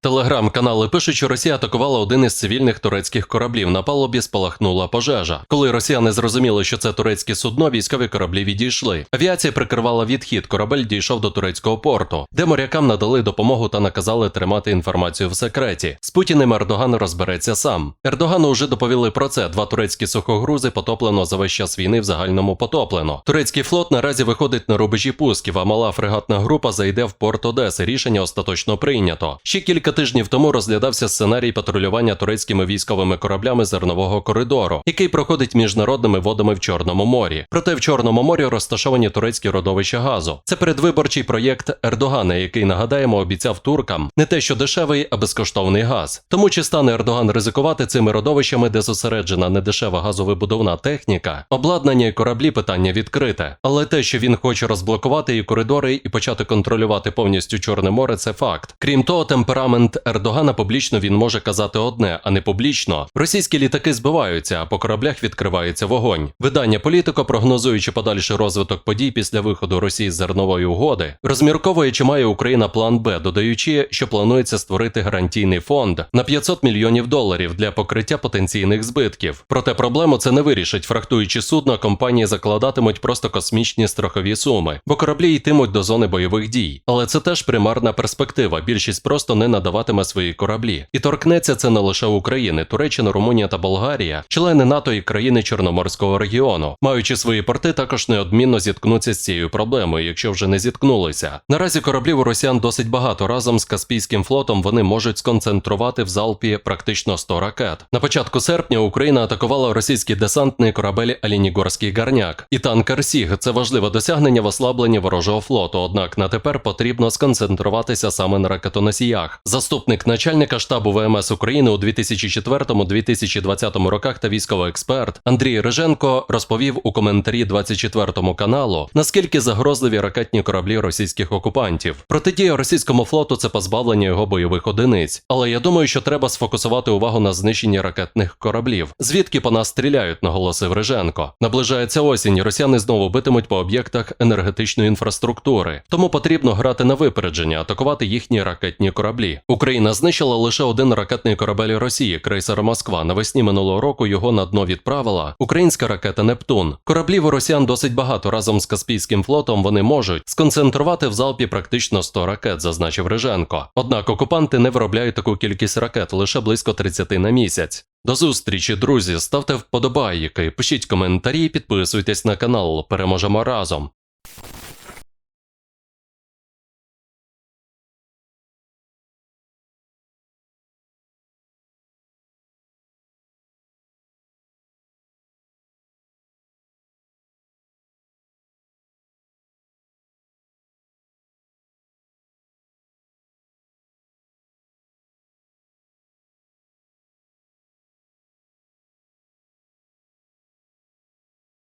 Телеграм-канали пишуть, що Росія атакувала один із цивільних турецьких кораблів. На палубі спалахнула пожежа. Коли росіяни зрозуміли, що це турецьке судно, військові кораблі відійшли. Авіація прикривала відхід. Корабель дійшов до турецького порту, де морякам надали допомогу та наказали тримати інформацію в секреті. З Путіним Ердоган розбереться сам. Ердогану вже доповіли про це. Два турецькі сухогрузи потоплено за весь час війни в загальному потоплено. Турецький флот наразі виходить на рубежі пусків, а мала фрегатна група зайде в порт Одеси. Рішення остаточно прийнято. Ще кілька тижнів тому розглядався сценарій патрулювання турецькими військовими кораблями зернового коридору, який проходить міжнародними водами в Чорному морі. Проте в Чорному морі розташовані турецькі родовища газу. Це передвиборчий проєкт Ердогана, який нагадаємо обіцяв туркам не те, що дешевий, а безкоштовний газ. Тому чи стане Ердоган ризикувати цими родовищами, де зосереджена недешева газовибудовна техніка, обладнання і кораблі питання відкрите. Але те, що він хоче розблокувати і коридори і почати контролювати повністю Чорне море, це факт. Крім того, темперамент Ердогана публічно він може казати одне, а не публічно. Російські літаки збиваються, а по кораблях відкривається вогонь. Видання політико, прогнозуючи подальший розвиток подій після виходу Росії з зернової угоди, розмірковує, чи має Україна план Б, додаючи, що планується створити гарантійний фонд на 500 мільйонів доларів для покриття потенційних збитків. Проте проблему це не вирішить, фрахтуючи судно, компанії закладатимуть просто космічні страхові суми, бо кораблі йтимуть до зони бойових дій. Але це теж примарна перспектива. Більшість просто не надаватиме свої кораблі. І торкнеться це не лише України, Туреччина, Румунія та Болгарія, члени НАТО і країни Чорноморського регіону, маючи свої порти, також неодмінно зіткнуться з цією проблемою, якщо вже не зіткнулися. Наразі кораблів у росіян досить багато. Разом з Каспійським флотом вони можуть сконцентрувати в залпі практично 100 ракет. На початку серпня Україна атакувала російський десантний корабель Алінігорський гарняк і танкер Сіг. Це важливе досягнення в ослабленні ворожого флоту. Однак на тепер потрібно сконцентруватися саме на ракетоносіях. Заступник начальника штабу ВМС України у 2004-2020 роках та військовий експерт Андрій Риженко розповів у коментарі 24 каналу, наскільки загрозливі ракетні кораблі російських окупантів. Протидія російському флоту це позбавлення його бойових одиниць. Але я думаю, що треба сфокусувати увагу на знищенні ракетних кораблів. Звідки по нас стріляють, наголосив Риженко. Наближається осінь. Росіяни знову битимуть по об'єктах енергетичної інфраструктури. Тому потрібно грати на випередження, атакувати їхні ракетні кораблі. Україна знищила лише один ракетний корабель Росії, крейсер Москва. Навесні минулого року його на дно відправила українська ракета Нептун. Кораблів у росіян досить багато. Разом з Каспійським флотом вони можуть сконцентрувати в залпі практично 100 ракет, зазначив Риженко. Однак окупанти не виробляють таку кількість ракет лише близько 30 на місяць. До зустрічі, друзі. Ставте вподобайки, пишіть коментарі, підписуйтесь на канал. Переможемо разом.